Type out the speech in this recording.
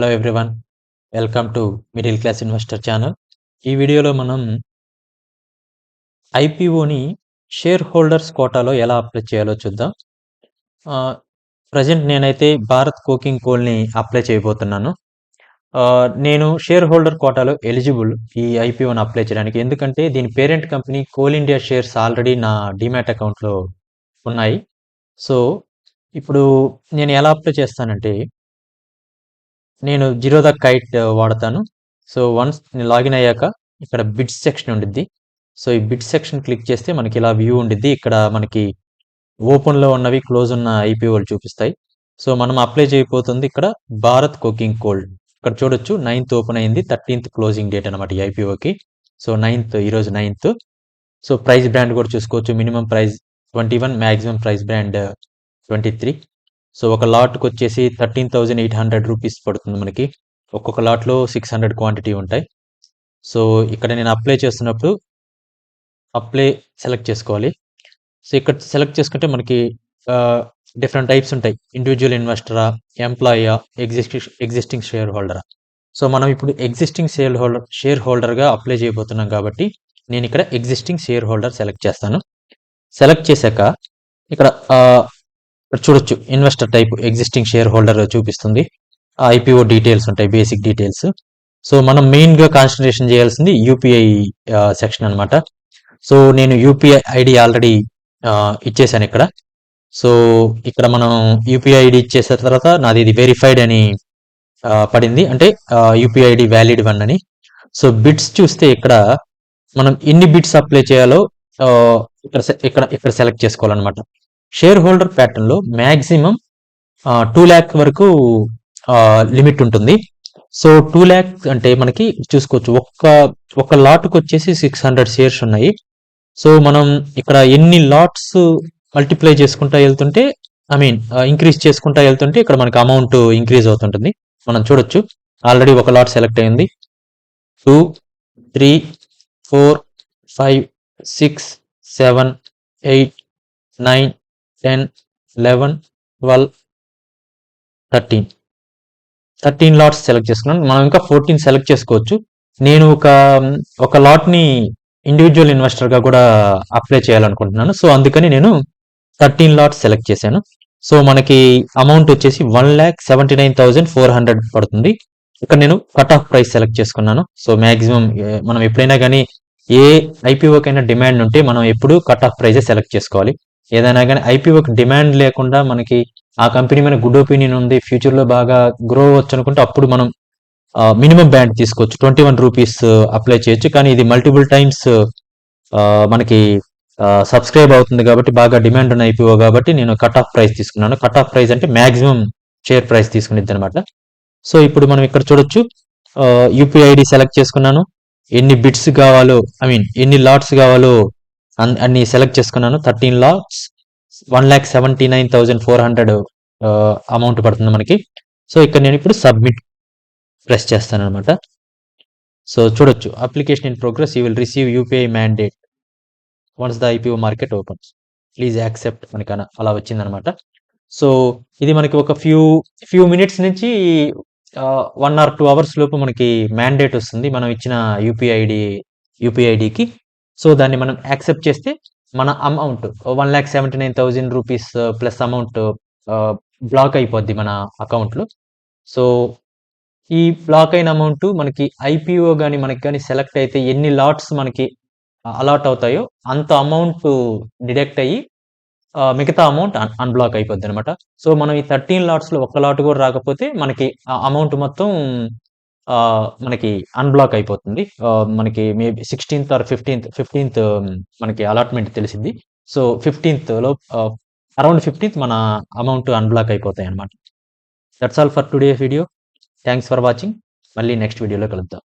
Hello everyone welcome to middle class investor channel ఈ వీడియోలో మనం ఐపీఓని షేర్ హోల్డర్స్ కోటాలో ఎలా అప్లై చేయాలో చూద్దాం. ప్రజెంట్ నేనైతే భారత్ కోకింగ్ కోల్ని అప్లై చేయబోతున్నాను. నేను షేర్ హోల్డర్ కోటాలో ఎలిజిబుల్ ఈ ఐపీఓని అప్లై చేయడానికి ఎందుకంటే దీని parent company Coal India shares already నా డిమాట్ అకౌంట్లో ఉన్నాయి. సో ఇప్పుడు నేను ఎలా అప్లై చేస్తానంటే నేను జీరో ద కైట్ వాడతాను. సో వన్స్ నేను లాగిన్ అయ్యాక ఇక్కడ బిడ్స్ సెక్షన్ ఉండిద్ది. సో ఈ బిడ్ సెక్షన్ క్లిక్ చేస్తే మనకి ఇలా వ్యూ ఉండిద్ది. ఇక్కడ మనకి ఓపెన్లో ఉన్నవి క్లోజ్ ఉన్న ఐపీఓలు చూపిస్తాయి. సో మనం అప్లై చేయబోతుంది ఇక్కడ భారత్ కుకింగ్ కోల్డ్. ఇక్కడ చూడొచ్చు నైన్త్ ఓపెన్ అయింది థర్టీన్త్ క్లోజింగ్ డేట్ అనమాట ఈ ఐపీఓకి. సో నైన్త్ ఈరోజు నైన్త్. సో ప్రైస్ బ్రాండ్ కూడా చూసుకోవచ్చు. Minimum price twenty one maximum price band twenty three. So ఒక లాట్కి వచ్చేసి thirteen thousand eight hundred rupees పడుతుంది మనకి. ఒక్కొక్క లాట్లో సిక్స్ హండ్రెడ్ క్వాంటిటీ ఉంటాయి. సో ఇక్కడ నేను అప్లై చేస్తున్నప్పుడు అప్లై సెలెక్ట్ చేసుకోవాలి. సో ఇక్కడ సెలెక్ట్ చేసుకుంటే మనకి డిఫరెంట్ టైప్స్ ఉంటాయి. ఇండివిజువల్ ఇన్వెస్టరా ఎంప్లాయా ఎగ్జిస్టింగ్ ఎగ్జిస్టింగ్ షేర్ హోల్డరా. సో మనం ఇప్పుడు ఎగ్జిస్టింగ్ షేర్ హోల్డర్ షేర్ హోల్డర్గా అప్లై చేయబోతున్నాం కాబట్టి నేను ఇక్కడ ఎగ్జిస్టింగ్ షేర్ హోల్డర్ సెలెక్ట్ చేస్తాను. సెలెక్ట్ చేశాక ఇక్కడ ఇక్కడ చూడొచ్చు. Investor type existing share holder చూపిస్తుంది ఐపీఓ డీటెయిల్స్ ఉంటాయి బేసిక్ డీటెయిల్స్ సో మనం మెయిన్గా కాన్సన్ట్రేషన్ చేయాల్సింది యూపీఐ సెక్షన్ అన్నమాట. సో నేను యూపీఐ ఐడి ఆల్రెడీ ఇచ్చేసాను ఇక్కడ. సో ఇక్కడ మనం యూపీఐ ఐడి ఇచ్చేసిన తర్వాత నాది ఇది వెరిఫైడ్ అని పడింది. అంటే యూపీఐ ఐడి వ్యాలిడ్ వన్ అని. సో బిట్స్ చూస్తే ఇక్కడ మనం ఎన్ని బిట్స్ అప్లై చేయాలో ఇక్కడ సె- ఇక్కడ ఇక్కడ సెలెక్ట్ చేసుకోవాలన్నమాట. షేర్ హోల్డర్ ప్యాటర్న్లో టూ ల్యాక్ వరకు లిమిట్ ఉంటుంది. సో టూ ల్యాక్ అంటే మనకి చూసుకోవచ్చు. ఒక్క ఒక లాట్కి వచ్చేసి సిక్స్ హండ్రెడ్ షేర్స్ ఉన్నాయి. సో మనం ఇక్కడ ఎన్ని లాట్స్ మల్టిప్లై చేసుకుంటా వెళ్తుంటే ఐ మీన్ ఇంక్రీజ్ చేసుకుంటా వెళ్తుంటే ఇక్కడ మనకి అమౌంట్ ఇంక్రీజ్ అవుతుంటుంది. మనం చూడొచ్చు. ఆల్రెడీ ఒక లాట్ సెలెక్ట్ అయింది. Two three four five six seven eight nine ten eleven twelve thirteen thirteen lots select చేసుకున్నాను. మనం ఇంకా ఫోర్టీన్ సెలెక్ట్ చేసుకోవచ్చు. నేను ఒక ఒక లాట్ని ఇండివిజువల్ ఇన్వెస్టర్గా కూడా అప్లై చేయాలనుకుంటున్నాను. సో అందుకని నేను థర్టీన్ లాట్స్ సెలెక్ట్ చేశాను. సో మనకి అమౌంట్ వచ్చేసి one lakh seventy nine thousand four hundred పడుతుంది. ఇక్కడ నేను కట్ ఆఫ్ ప్రైస్ సెలెక్ట్ చేసుకున్నాను. సో మాక్సిమం మనం ఎప్పుడైనా కానీ ఏ ఐపీఓకైనా డిమాండ్ ఉంటే మనం ఎప్పుడు కట్ ఆఫ్ ప్రైజే సెలెక్ట్ చేసుకోవాలి. ఏదైనా కానీ ఐపీఓకి డిమాండ్ లేకుండా మనకి ఆ కంపెనీ మీద గుడ్ ఒపీనియన్ ఉంది ఫ్యూచర్లో బాగా గ్రో అవ్వచ్చు అనుకుంటే అప్పుడు మనం మినిమం బ్యాండ్ తీసుకోవచ్చు. ట్వంటీ వన్ రూపీస్ అప్లై చేయొచ్చు. కానీ ఇది మల్టిపుల్ టైమ్స్ మనకి సబ్స్క్రైబ్ అవుతుంది కాబట్టి బాగా డిమాండ్ ఉన్న ఐపీఓ కాబట్టి నేను కట్ ఆఫ్ ప్రైస్ తీసుకున్నాను. కట్ ఆఫ్ ప్రైస్ అంటే మాక్సిమం షేర్ ప్రైస్ తీసుకునేది అనమాట సో ఇప్పుడు మనం ఇక్కడ చూడొచ్చు. యూపీఐ ఐడి సెలెక్ట్ చేసుకున్నాను. ఎన్ని బిట్స్ కావాలో ఐ మీన్ ఎన్ని లాట్స్ కావాలో అన్ని సెలెక్ట్ చేసుకున్నాను. Thirteen lakhs one lakh seventy nine thousand four hundred amount పడుతుంది మనకి. సో ఇక్కడ నేను ఇప్పుడు సబ్మిట్ ప్రెస్ చేస్తాను అనమాట సో చూడొచ్చు. Application in progress you will receive UPI mandate once the IPO market opens. Please accept మనకి అలా వచ్చిందనమాట సో ఇది మనకి ఒక ఫ్యూ ఫ్యూ మినిట్స్ నుంచి వన్ ఆర్ టూ అవర్స్ లోపు మనకి మ్యాండేట్ వస్తుంది. మనం ఇచ్చిన యూపీఐ ఐడి యూపీఐ ఐడికి. సో దాన్ని మనం యాక్సెప్ట్ చేస్తే మన amount one lakh seventy nine thousand rupees uh, plus amount uh, block అయిపోద్ది మన అకౌంట్లో. సో ఈ బ్లాక్ అయిన అమౌంట్ మనకి ఐపీఓ కానీ మనకి కానీ సెలెక్ట్ అయితే ఎన్ని లాట్స్ మనకి uh, అలాట్ అవుతాయో అంత అమౌంట్ డిడక్ట్ అయ్యి మిగతా అమౌంట్ అన్బ్లాక్ అయిపోద్ది అనమాట సో మనం ఈ థర్టీన్ లాట్స్లో ఒక్క లాట్ కూడా రాకపోతే మనకి ఆ అమౌంట్ మొత్తం మనకి అన్బ్లాక్ అయిపోతుంది. మనకి maybe sixteenth or fifteenth fifteenth మనకి అలాట్మెంట్ తెలిసింది. సో ఫిఫ్టీన్త్లో అరౌండ్ ఫిఫ్టీన్త్ మన అమౌంట్ అన్బ్లాక్ అయిపోతాయి అనమాట that's all for today video thanks for watching మళ్ళీ నెక్స్ట్ వీడియోలో కలుద్దాం.